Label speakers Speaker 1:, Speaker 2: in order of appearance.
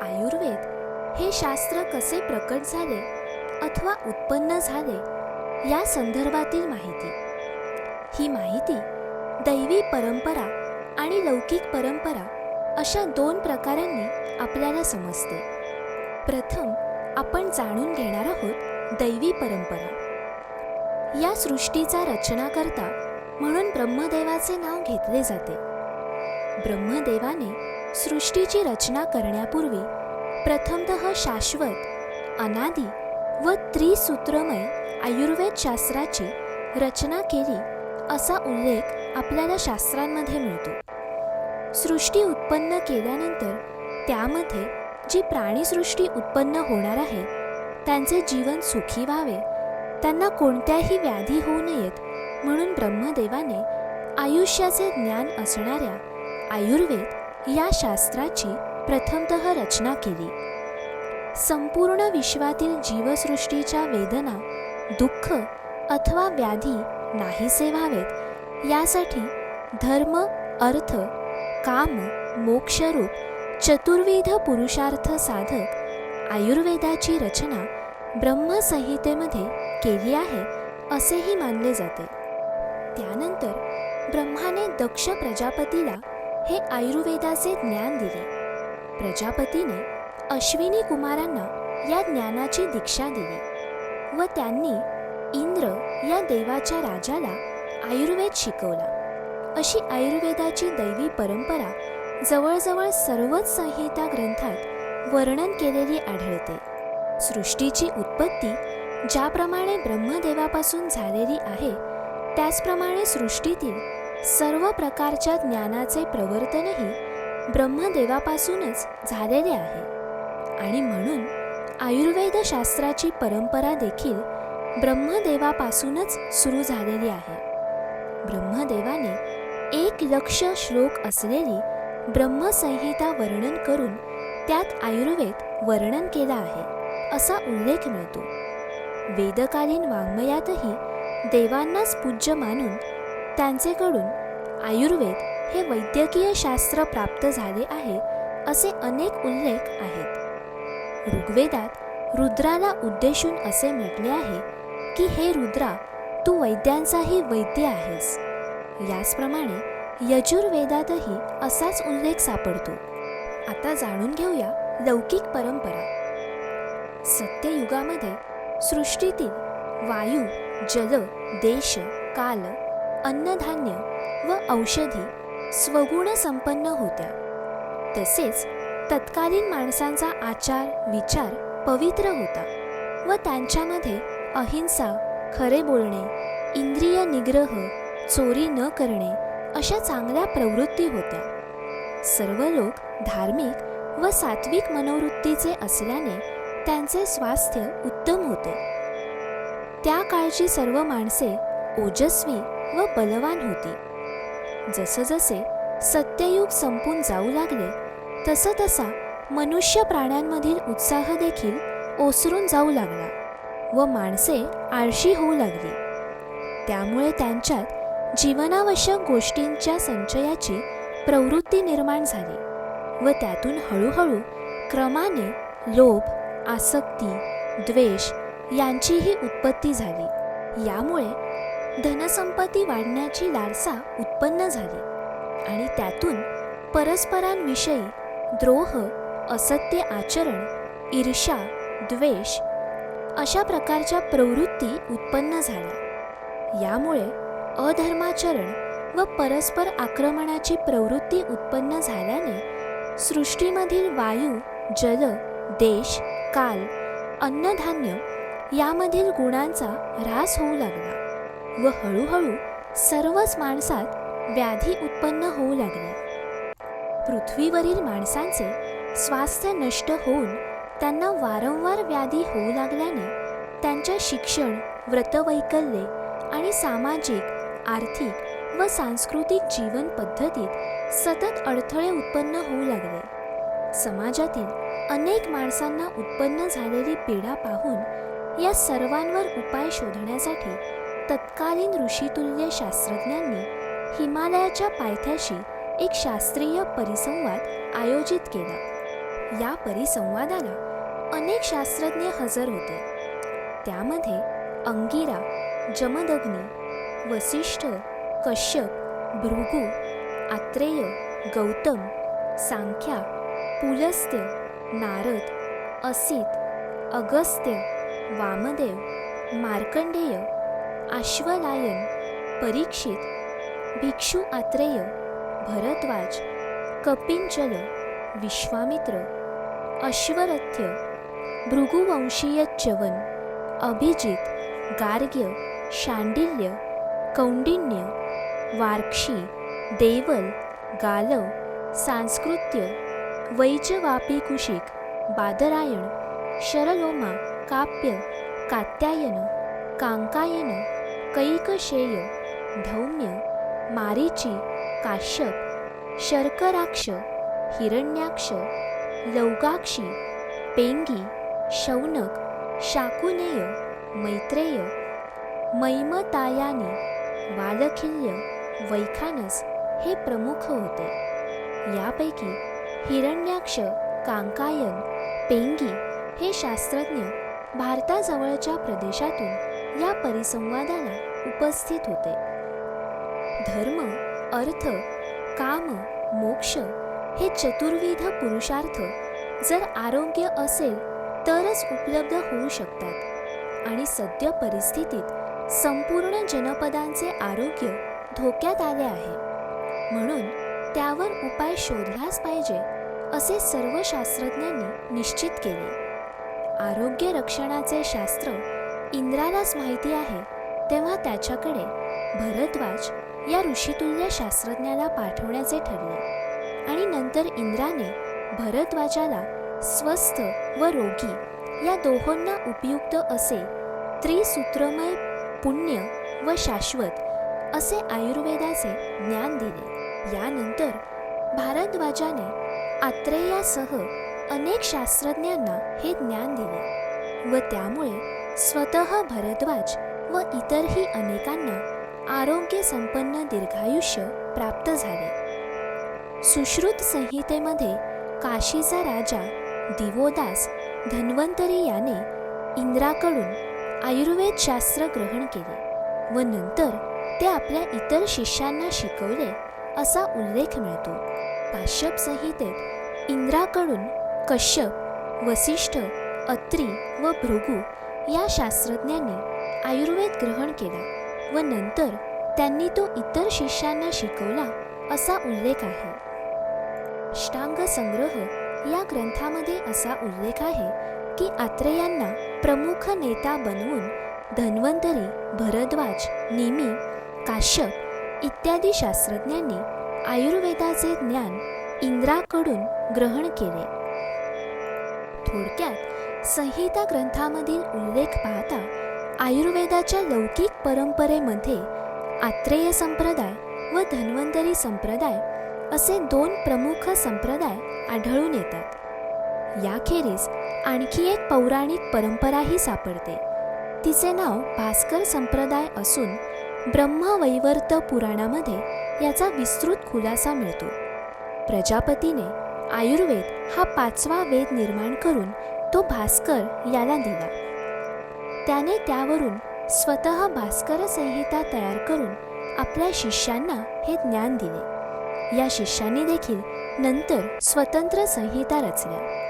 Speaker 1: आयुर्वेद हे शास्त्र कसे प्रकट झाले अथवा उत्पन्न झाले या संदर्भातील माहिती. ही माहिती दैवी परंपरा आणि लौकिक परंपरा अशा दोन प्रकारांनी आपल्याला समजते. प्रथम आपण जाणून घेणार आहोत दैवी परंपरा. या सृष्टीचा रचनाकर्ता म्हणून ब्रह्मदेवाचे नाव घेतले जाते. ब्रह्मदेवाने सृष्टीची रचना करण्यापूर्वी प्रथमतः शाश्वत अनादी व त्रिसूत्रमय आयुर्वेद शास्त्राची रचना केली असा उल्लेख आपल्याला शास्त्रांमध्ये मिळतो. सृष्टी उत्पन्न केल्यानंतर त्यामध्ये जी प्राणीसृष्टी उत्पन्न होणार आहे त्यांचे जीवन सुखी व्हावे त्यांना कोणत्याही व्याधी होऊ नयेत म्हणून ब्रह्मदेवाने आयुष्याचे ज्ञान असणाऱ्या आयुर्वेद या शास्त्राची प्रथमतः रचना केली. संपूर्ण विश्वातील जीवसृष्टीच्या वेदना दुःख अथवा व्याधी नाहीसे व्हावेत. यासाठी धर्म अर्थ काम मोक्षरूप चतुर्विध पुरुषार्थ साधक आयुर्वेदाची रचना ब्रह्मसंहितेमध्ये केली आहे असेही मानले जाते. त्यानंतर ब्रह्माने दक्ष प्रजापतीला हे आयुर्वेदाचे ज्ञान दिले. प्रजापतीने अश्विनी कुमारांना या ज्ञानाची दीक्षा दिली व त्यांनी इंद्र या देवाच्या राजाला आयुर्वेद शिकवला. अशी आयुर्वेदाची दैवी परंपरा जवळजवळ सर्वच संहिता ग्रंथात वर्णन केलेली आढळते. सृष्टीची उत्पत्ती ज्याप्रमाणे ब्रह्मदेवापासून झालेली आहे त्याचप्रमाणे सृष्टीतील सर्व प्रकारच्या ज्ञानाचे प्रवर्तनही ब्रह्मदेवापासूनच झालेले आहे. आणि म्हणून आयुर्वेद शास्त्राची परंपरा देखील ब्रह्मदेवापासूनच सुरू झालेली आहे. ब्रह्मदेवाने एक लक्ष श्लोक असलेली ब्रह्मसंहिता वर्णन करून त्यात आयुर्वेद वर्णन केला आहे असा उल्लेख मिळतो. वेदकालीन वाङ्मयातही देवांनाच पूज्य मानून त्यांचेकडून आयुर्वेद हे वैद्यकीय शास्त्र प्राप्त झाले आहे असे अनेक उल्लेख आहेत. ऋग्वेदात रुद्राला उद्देशून असे म्हटले आहे की हे रुद्रा तू वैद्यांचाही वैद्य आहेस. याचप्रमाणे यजुर्वेदातही असाच उल्लेख सापडतो. आता जाणून घेऊया लौकिक परंपरा. सत्ययुगामध्ये सृष्टीतील वायू जल देश काल अन्नधान्य व औषधी स्वगुण संपन्न होत्या. तसेच तत्कालीन माणसांचा आचार विचार पवित्र होता व त्यांच्यामध्ये अहिंसा खरे बोलणे इंद्रिय निग्रह चोरी न करणे अशा चांगल्या प्रवृत्ती होत्या. सर्व लोक धार्मिक व सात्विक मनोवृत्तीचे असल्याने त्यांचे स्वास्थ्य उत्तम होते. त्या काळची सर्व माणसे ओजस्वी व बलवान होती. जसजसे सत्ययुग संपून जाऊ लागले तसं तसा मनुष्य प्राण्यांमधील उत्साह देखील ओसरून जाऊ लागला व माणसे आळशी होऊ लागली. त्यामुळे त्यांच्यात जीवनावश्यक गोष्टींच्या संचयाची प्रवृत्ती निर्माण झाली व त्यातून हळूहळू क्रमाने लोभ आसक्ती द्वेष यांचीही उत्पत्ती झाली. यामुळे धनसंपत्ती वाढण्याची लालसा उत्पन्न झाली. आणि त्यातून परस्परांविषयी द्रोह असत्य आचरण ईर्षा द्वेष अशा प्रकारच्या प्रवृत्ती उत्पन्न झाल्या. यामुळे अधर्माचरण व परस्पर आक्रमणाची प्रवृत्ती उत्पन्न झाल्याने सृष्टीमधील वायू जल देश काल अन्नधान्य यामधील गुणांचा ऱ्हास होऊ लागला. व हळूहळू सर्वच माणसात व्याधी उत्पन्न होऊ लागल्या पृथ्वीवरील माणसांचे स्वास्थ्य नष्ट होऊन त्यांना वारंवार व्याधी होऊ लागल्याने त्यांच्या शिक्षण व्रतवैकल्ये आणि सामाजिक आर्थिक व सांस्कृतिक जीवन पद्धतीत सतत अडथळे उत्पन्न होऊ लागले. समाजातील अनेक माणसांना उत्पन्न झालेली पीडा पाहून या सर्वांवर उपाय शोधण्यासाठी तत्कालीन ऋषितुल्य शास्त्रज्ञांनी हिमालयाच्या पायथ्याशी एक शास्त्रीय परिसंवाद आयोजित केला. या परिसंवादाला अनेक शास्त्रज्ञ हजर होते. त्यामध्ये अंगिरा जमदग्नी वसिष्ठ कश्यप भृगू आत्रेय गौतम सांख्या पुलस्त्य नारद असित अगस्त्य वामदेव मार्कंडेय आश्वलायन परीक्षित भिक्षू आत्रेय भरद्वाज कपिंचल विश्वामित्र अश्वरथ्य भृगुवंशीय च्यवन अभिजित गार्ग्य शांडिल्य कौंडिन्य वार्क्षी देवल गालव सांस्कृत्य वैजवापी कुशिक बादरायण शरलोमा काप्य कात्यायन कांकायन कैकशेय धौम्य मारीची काश्यप शर्कराक्ष हिरण्याक्ष लौगाक्षी पेंगी शौनक शाकुनेय मैत्रेय मैमतायानी वालखिल्य वैखानस हे प्रमुख होते. यापैकी हिरण्याक्ष कांकायन पेंगी हे शास्त्रज्ञ भारताजवळच्या प्रदेशातून या परिसंवादाला उपस्थित होते. धर्म अर्थ काम मोक्ष हे चतुर्विध पुरुषार्थ जर आरोग्य असेल तरच उपलब्ध होऊ शकतात. आणि सद्य परिस्थितीत संपूर्ण जनपदांचे आरोग्य धोक्यात आले आहे. म्हणून त्यावर उपाय शोधलाच पाहिजे असे सर्व शास्त्रज्ञांनी निश्चित केले. आरोग्य रक्षणाचे शास्त्र इंद्रालाच माहिती आहे तेव्हा त्याच्याकडे भरद्वाज या ऋषितुल्य शास्त्रज्ञाला पाठवण्याचे ठरले. आणि नंतर इंद्राने भरद्वाजाला स्वस्थ व रोगी या दोहोंना उपयुक्त असे त्रिसूत्रमय पुण्य व शाश्वत असे आयुर्वेदाचे ज्ञान दिले. यानंतर भारद्वाजाने आत्रेयासह अनेक शास्त्रज्ञांना हे ज्ञान दिले व त्यामुळे स्वतः भरद्वाज व इतरही अनेकांना आरोग्य संपन्न दीर्घायुष्य प्राप्त झाले. सुश्रुत संहितेमध्ये काशीचा राजा दिवोदास धन्वंतरी याने इंद्राकडून आयुर्वेद शास्त्र ग्रहण केले व नंतर ते आपल्या इतर शिष्यांना शिकवले असा उल्लेख मिळतो. काश्यप संहितेत इंद्राकडून कश्यप वसिष्ठ अत्री व भृगू या शास्त्रज्ञांनी आयुर्वेद ग्रहण केला व नंतर त्यांनी तो इतर शिष्यांना शिकवला असा उल्लेख आहे. अष्टांग संग्रह या ग्रंथामध्ये असा उल्लेख आहे की आत्रेयांना प्रमुख नेता बनवून धन्वंतरी भरद्वाज निमी काश्यप इत्यादी शास्त्रज्ञांनी आयुर्वेदाचे ज्ञान इंद्राकडून ग्रहण केले. थोडक्यात संहिता ग्रंथामधील उल्लेख पाहता आयुर्वेदाच्या लौकिक परंपरेमध्ये आत्रेय संप्रदाय व धन्वंतरी संप्रदाय असे दोन प्रमुख संप्रदाय आढळून येतात. याखेरीज आणखी एक पौराणिक परंपराही सापडते. तिचे नाव भास्कर संप्रदाय असून ब्रह्मवैवर्त पुराणामध्ये याचा विस्तृत खुलासा मिळतो. प्रजापतीने आयुर्वेद हा पाचवा वेद निर्माण करून तो भास्कर याला दिला त्याने त्यावरून स्वतः भास्कर संहिता तयार करून आपल्या शिष्यांना हे ज्ञान दिले. या शिष्यांनी देखील नंतर स्वतंत्र संहिता रचल्या.